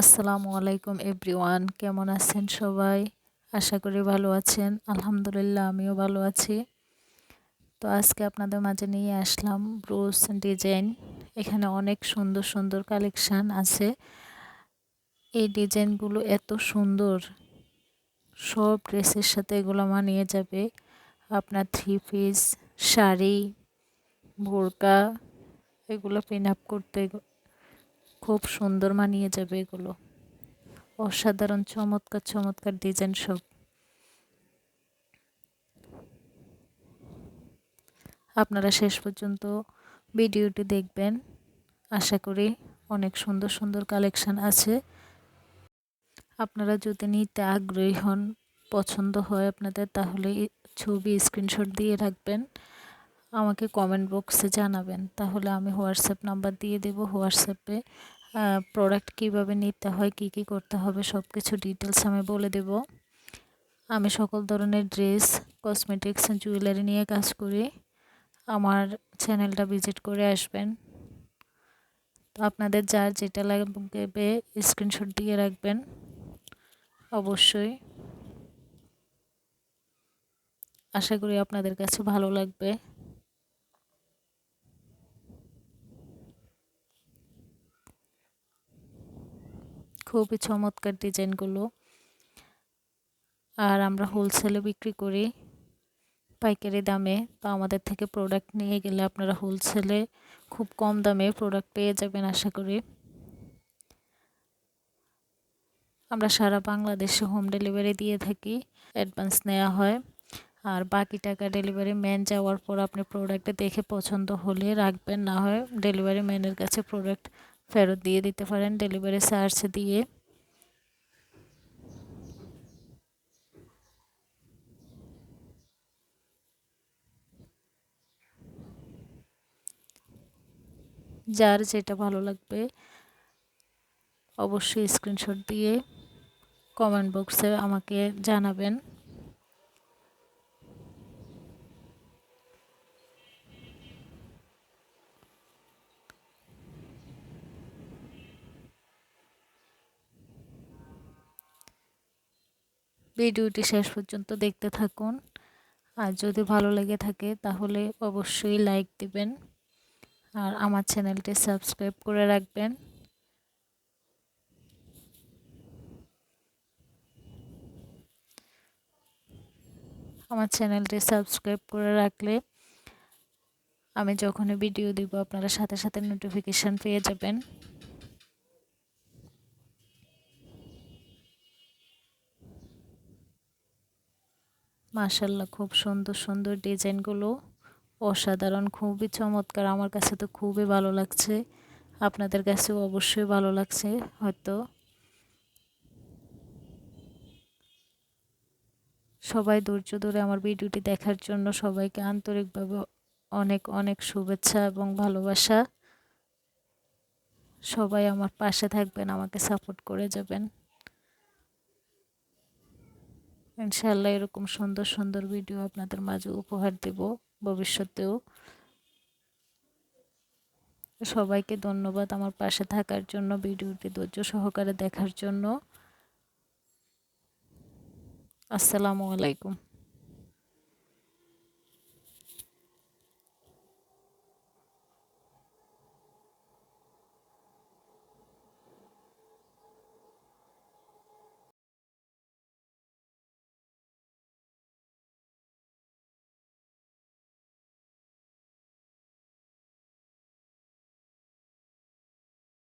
আসসালামু আলাইকুম এভরিওয়ান, কেমন আছেন সবাই? আশা করি ভালো আছেন। আলহামদুলিল্লাহ, আমিও ভালো আছি। তো আজকে আপনাদের মাঝে নিয়ে আসলাম ব্রোস ডিজাইন এখানে অনেক সুন্দর সুন্দর কালেকশান আছে। এই ডিজাইনগুলো এত সুন্দর। সব ড্রেসের সাথে এগুলো মানিয়ে যাবে। আপনার থ্রি পিস শাড়ি, বোরকা, এগুলো পিন আপ করতে খুব সুন্দর মানিয়ে যাবে এগুলো। অসাধারণ, চমৎকার চমৎকার ডিজাইন সব। আপনারা শেষ পর্যন্ত ভিডিওটি দেখবেন। আশা করি অনেক সুন্দর সুন্দর কালেকশান আছে। আপনারা যদি নিতে আগ্রহী হন, পছন্দ হয় আপনাদের, তাহলে ছবি স্ক্রিনশট দিয়ে রাখবেন। আমাকে কমেন্ট বক্সে জানাবেন। তাহলে আমি হোয়াটসঅ্যাপ নাম্বার দিয়ে দেব। হোয়াটসঅ্যাপে প্রোডাক্ট কীভাবে নিতে হয়, কি কি করতে হবে সব কিছু ডিটেলস আমি বলে দেব। আমি সকল ধরনের ড্রেস কসমেটিক্স জুয়েলারি নিয়ে কাজ করি। আমার চ্যানেলটা ভিজিট করে আসবেন। তো আপনাদের যার যেটা লাগবে স্ক্রিনশট দিয়ে রাখবেন। অবশ্যই। আশা করি আপনাদের কাছে ভালো লাগবে। খুবই চমৎকার ডিজাইনগুলো আর আমরা হোলসেলে বিক্রি করি পাইকারি দামে। তো আমাদের থেকে প্রোডাক্ট নিয়ে গেলে আপনারা হোলসেলে খুব কম দামে প্রোডাক্ট পেয়ে যাবেন আশা করি। আমরা সারা বাংলাদেশে হোম ডেলিভারি দিয়ে থাকি অ্যাডভান্স নেওয়া হয়। আর বাকি টাকা ডেলিভারি ম্যান যাওয়ার পর আপনি প্রোডাক্টে দেখে পছন্দ হলে রাখবেন, না হয় ডেলিভারি ম্যানের কাছে প্রোডাক্ট ফেরত দিয়ে দিতে পারেন ডেলিভারি চার্জ দিয়ে। যার যেটা ভালো লাগবে, অবশ্যই স্ক্রিনশট দিয়ে কমেন্ট বক্সে আমাকে জানাবেন। ভিডিওটি শেষ পর্যন্ত দেখতে থাকুন। আর যদি ভালো লেগে থাকে, তাহলে অবশ্যই লাইক দিবেন আর আমার চ্যানেলটি সাবস্ক্রাইব করে রাখবেন। আমার চ্যানেলটি সাবস্ক্রাইব করে রাখলে আমি যখনই ভিডিও দিব, আপনারা সাথে সাথে নোটিফিকেশান পেয়ে যাবেন। মাশাল্লাহ খুব সুন্দর সুন্দর ডিজাইনগুলো। অসাধারণ, খুবই চমৎকার। আমার কাছে তো খুবই ভালো লাগছে। আপনাদের কাছেও অবশ্যই ভালো লাগছে, হয়তো। সবাই ধৈর্য ধরে আমার ভিডিওটি দেখার জন্য সবাইকে আন্তরিকভাবে অনেক অনেক শুভেচ্ছা এবং ভালোবাসা। সবাই আমার পাশে থাকবেন, আমাকে সাপোর্ট করে যাবেন। ইনশাল্লাহ এরকম সুন্দর সুন্দর ভিডিও আপনাদের মাঝে উপহার দেব ভবিষ্যতেও। সবাইকে ধন্যবাদ আমার পাশে থাকার জন্য, ভিডিওটি ধৈর্য সহকারে দেখার জন্য। আসসালামু আলাইকুম।